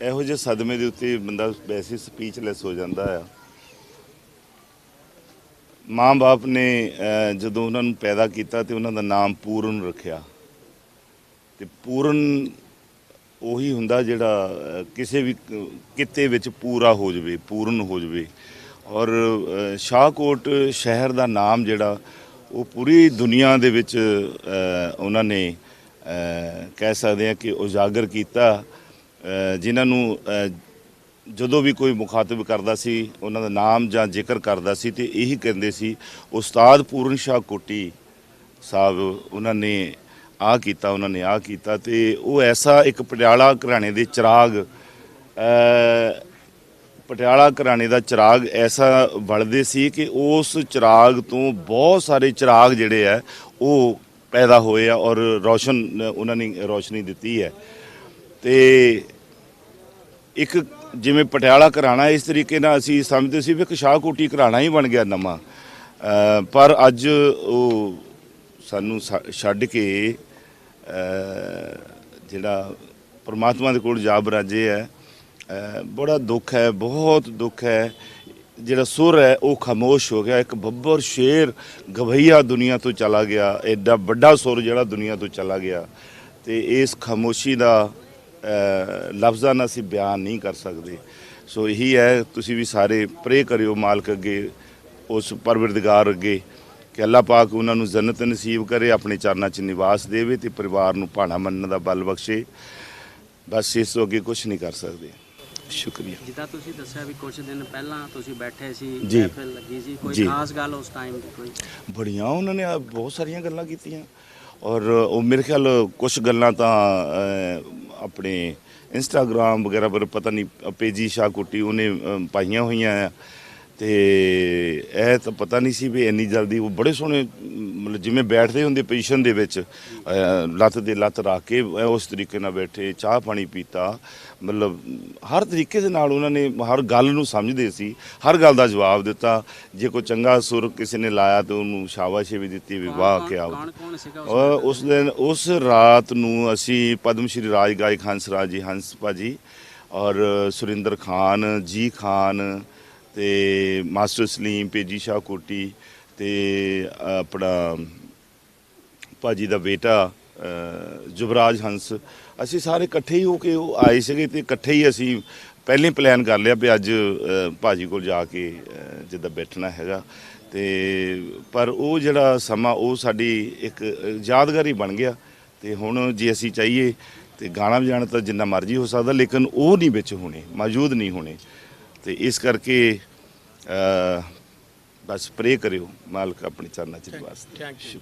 ਇਹੋ ਜਿਹੇ ਸਦਮੇ ਦੇ ਉੱਤੇ ਬੰਦਾ ਵੈਸੇ ਸਪੀਚਲੈਸ ਹੋ ਜਾਂਦਾ ਆ। ਮਾਂ-ਬਾਪ ਨੇ ਜਦੋਂ ਉਹਨਾਂ ਨੂੰ ਪੈਦਾ ਕੀਤਾ ਤੇ ਉਹਨਾਂ ਦਾ ਨਾਮ ਪੂਰਨ ਰੱਖਿਆ। ਤੇ ਪੂਰਨ ਉਹੀ ਹੁੰਦਾ ਜਿਹੜਾ ਕਿਸੇ ਵੀ ਕ- ਕਿੱਤੇ ਵਿੱਚ ਪੂਰਾ ਹੋ ਜਾਵੇ, ਪੂਰਨ ਹੋ ਜਾਵੇ। ਔਰ ਸ਼ਾਹਕੋਟ ਸ਼ਹਿਰ ਦਾ ਨਾਮ ਜਿਹੜਾ, ਉਹ ਪੂਰੀ ਦੁਨੀਆ ਦੇ ਵਿੱਚ ਉਹਨਾਂ ਨੇ ਕਹਿ ਸਕਦੇ ਆ ਕਿ ਉਜਾਗਰ ਕੀਤਾ। ਜਿਨ੍ਹਾਂ ਨੂੰ ਜਦੋਂ ਵੀ ਕੋਈ ਮੁਖਾਤਬ ਕਰਦਾ ਸੀ, ਉਹਨਾਂ ਦਾ ਨਾਮ ਜਾਂ ਜ਼ਿਕਰ ਕਰਦਾ ਸੀ ਤੇ ਇਹੀ ਕਹਿੰਦੇ ਸੀ, ਉਸਤਾਦ ਪੂਰਨ ਸ਼ਾਹ ਕੋਟੀ ਸਾਹਿਬ, ਉਹਨਾਂ ਨੇ ਆ ਕੀਤਾ, ਉਹਨਾਂ ਨੇ ਆ ਕੀਤਾ। ਤੇ ਉਹ ਐਸਾ ਇੱਕ ਪਟਿਆਲਾ ਘਰਾਣੇ ਦੇ ਚਿਰਾਗ ਪਟਿਆਲਾ ਘਰਾਣੇ ਦਾ ਚਿਰਾਗ ਐਸਾ ਬਲਦੇ ਸੀ ਕਿ ਉਸ ਚਿਰਾਗ ਤੋਂ ਬਹੁਤ ਸਾਰੇ ਚਿਰਾਗ ਜਿਹੜੇ ਆ, ਉਹ ਪੈਦਾ ਹੋਏ ਆ ਔਰ ਰੋਸ਼ਨ, ਉਹਨਾਂ ਨੇ ਰੋਸ਼ਨੀ ਦਿੱਤੀ ਹੈ। ਤੇ ਇੱਕ ਜਿਵੇਂ ਪਟਿਆਲਾ ਘਰਾਣਾ ਇਸ ਤਰੀਕੇ ਨਾਲ ਅਸੀਂ ਸਮਝਦੇ ਸੀ ਵੀ ਇੱਕ ਸ਼ਾਹਕੋਟੀ ਘਰਾਣਾ ਹੀ ਬਣ ਗਿਆ ਨਵਾਂ। ਪਰ ਅੱਜ ਉਹ ਸਾਨੂੰ ਛ- ਛੱਡ ਕੇ ਜਿਹੜਾ ਪਰਮਾਤਮਾ ਦੇ ਕੋਲ ਜਾ ਬਰਾਜੇ ਹੈ ਬੜਾ ਦੁੱਖ ਹੈ, ਬਹੁਤ ਦੁੱਖ ਹੈ। ਜਿਹੜਾ ਸੁਰ ਹੈ ਉਹ ਖਾਮੋਸ਼ ਹੋ ਗਿਆ, ਇੱਕ ਬੱਬਰ ਸ਼ੇਰ ਗਵਈਆ ਦੁਨੀਆ ਤੋਂ ਚਲਾ ਗਿਆ, ਐਡਾ ਵੱਡਾ ਸੁਰ ਜਿਹੜਾ ਦੁਨੀਆ ਤੋਂ ਚਲਾ ਗਿਆ। ਤੇ ਇਸ ਖਾਮੋਸ਼ੀ ਦਾ ਲਫ਼ਜ਼ਾਂ ਨਾਲ ਅਸੀਂ ਬਿਆਨ ਨਹੀਂ ਕਰ ਸਕਦੇ। ਸੋ ਇਹੀ ਹੈ ਤੁਸੀਂ ਵੀ ਸਾਰੇ ਪ੍ਰੇ ਕਰਿਓ ਮਾਲਕ ਅੱਗੇ ਉਸ ਪਰਵਰਦਗਾਰ ਅੱਗੇ ਕਿ ਅੱਲਾਹ ਪਾਕ ਉਹਨਾਂ ਨੂੰ ਜੰਨਤ ਨਸੀਬ ਕਰੇ ਆਪਣੇ ਚਰਨਾਂ 'ਚ ਨਿਵਾਸ ਦੇਵੇ ਤੇ ਪਰਿਵਾਰ ਨੂੰ ਭਾਣਾ ਮੰਨਣ ਦਾ ਬਲ ਬਖਸ਼ੇ। ਬਸ ਇਸ ਤੋਂ ਅੱਗੇ ਕੁਝ ਨਹੀਂ ਕਰ ਸਕਦੇ। ਸ਼ੁਕਰੀਆ। ਜਿੱਦਾਂ ਤੁਸੀਂ ਦੱਸਿਆ ਵੀ ਕੁਝ ਦਿਨ ਪਹਿਲਾਂ ਤੁਸੀਂ ਬੈਠੇ ਸੀ। ਮਹਿਫਿਲ ਲੱਗੀ ਸੀ ਕੋਈ। ਖਾਸ ਗੱਲ ਉਸ ਟਾਈਮ ਦੀ ਕੋਈ? ਬੜੀਆਂ ਉਹਨਾਂ ਨੇ ਬਹੁਤ ਸਾਰੀਆਂ ਗੱਲਾਂ ਕੀਤੀਆਂ। ਔਰ ਉਹ ਮੇਰੇ ਖਿਆਲ ਕੁਝ ਗੱਲਾਂ ਤਾਂ ਆਪਣੇ ਇੰਸਟਾਗ੍ਰam ਵਗੈਰਾ ਪਰ ਪਤਾ ਨਹੀਂ ਪੇਜੀ ਸ਼ਾਹ ਸ਼ਾਹਕੋਟੀ ਉਹਨੇ ਪਾਈਆਂ ਹੋਈਆਂ ਆ। ਤੇ ਇਹ ਤਾਂ ਪਤਾ ਨਹੀਂ ਸੀ ਵੀ ਇੰਨੀ ਜਲਦੀ ਉਹ ਬੜੇ ਸੋਹਣੇ ਮਤਲਬ ਜਿਵੇਂ ਬੈਠਦੇ ਹੁੰਦੇ ਪੋਜੀਸ਼ਨ ਦੇ ਵਿੱਚ ਅਹ, ਲੱਤ ਦੇ ਲੱਤ ਰੱਖ ਕੇ ਇਹ ਉਸ ਤਰੀਕੇ ਨਾਲ ਬੈਠੇ ਚਾਹ ਪਾਣੀ ਪੀਤਾ ਮਤਲਬ ਹਰ ਤਰੀਕੇ ਦੇ ਨਾਲ ਉਹਨਾਂ ਨੇ ਹਰ ਗੱਲ ਨੂੰ ਸਮਝਦੇ ਸੀ ਹਰ ਗੱਲ ਦਾ ਜਵਾਬ ਦਿੱਤਾ ਜੇ ਕੋਈ ਚੰਗਾ ਸੁਰ ਕਿਸੇ ਨੇ ਲਾਇਆ ਤੇ ਉਹਨੂੰ ਸ਼ਾਬਾਸ਼ੀ ਵੀ ਦਿੱਤੀ ਵੀ ਵਾਹ ਕੀ ਆਉ ਕੌਣ ਕੌਣ ਸੀਗਾ ਉਸ ਔਰ ਉਸ ਦਿਨ ਉਸ ਰਾਤ ਨੂੰ ਅਸੀਂ ਪਦਮ ਸ਼੍ਰੀ ਰਾਜ ਗਾਇਕ ਹੰਸ ਰਾਜ ਜੀ ਹੰਸ ਭਾਜੀ ਔਰ ਸੁਰਿੰਦਰ ਖਾਨ ਜੀ ਖਾਨ ਤੇ ਮਾਸਟਰ ਸਲੀਮ ਪੇਜੀ ਸ਼ਾਹ ਕੋਟੀ ਤੇ ਆਪਣਾ ਭਾਜੀ ਦਾ ਬੇਟਾ ਅ, ਜੁਬਰਾਜ ਹੰਸ। ਅਸੀਂ ਸਾਰੇ ਇਕੱਠੇ ਹੀ ਹੋ ਕੇ ਉਹ ਆਏ ਸੀਗੇ ਤੇ ਇਕੱਠੇ ਹੀ ਅਸੀਂ ਪਹਿਲੇ ਪਲਾਨ ਕਰ ਲਿਆ ਵੀ ਅੱਜ ਅ, ਭਾਜੀ ਕੋਲ ਜਾ ਕੇ ਜਿੱਦਾਂ ਬੈਠਣਾ ਹੈਗਾ। ਤੇ ਪਰ ਉਹ ਜਿਹੜਾ ਸਮਾਂ ਉਹ ਸਾਡੀ ਇੱਕ ਯਾਦਗਾਰੀ ਬਣ ਗਿਆ। ਤੇ ਹੁਣ ਜੇ ਅਸੀਂ ਚਾਹੀਏ ਤੇ ਗਾਣਾ ਵਜਾਣਾ ਤਾਂ ਜਿੰਨਾ ਮਰਜ਼ੀ ਹੋ ਸਕਦਾ ਲੇਕਿਨ ਉਹ ਨਹੀਂ ਵਿੱਚ ਹੋਣੇ ਮੌਜੂਦ ਨਹੀਂ ਹੋਣੇ। ਤੇ ਇਸ ਕਰਕੇ ਅ, ਬਸ ਪ੍ਰੇ ਕਰਿਓ ਮਾਲਕ ਆਪਣੇ ਚਰਨਾਂ ਚ ਨਿਵਾਸ ਦੇ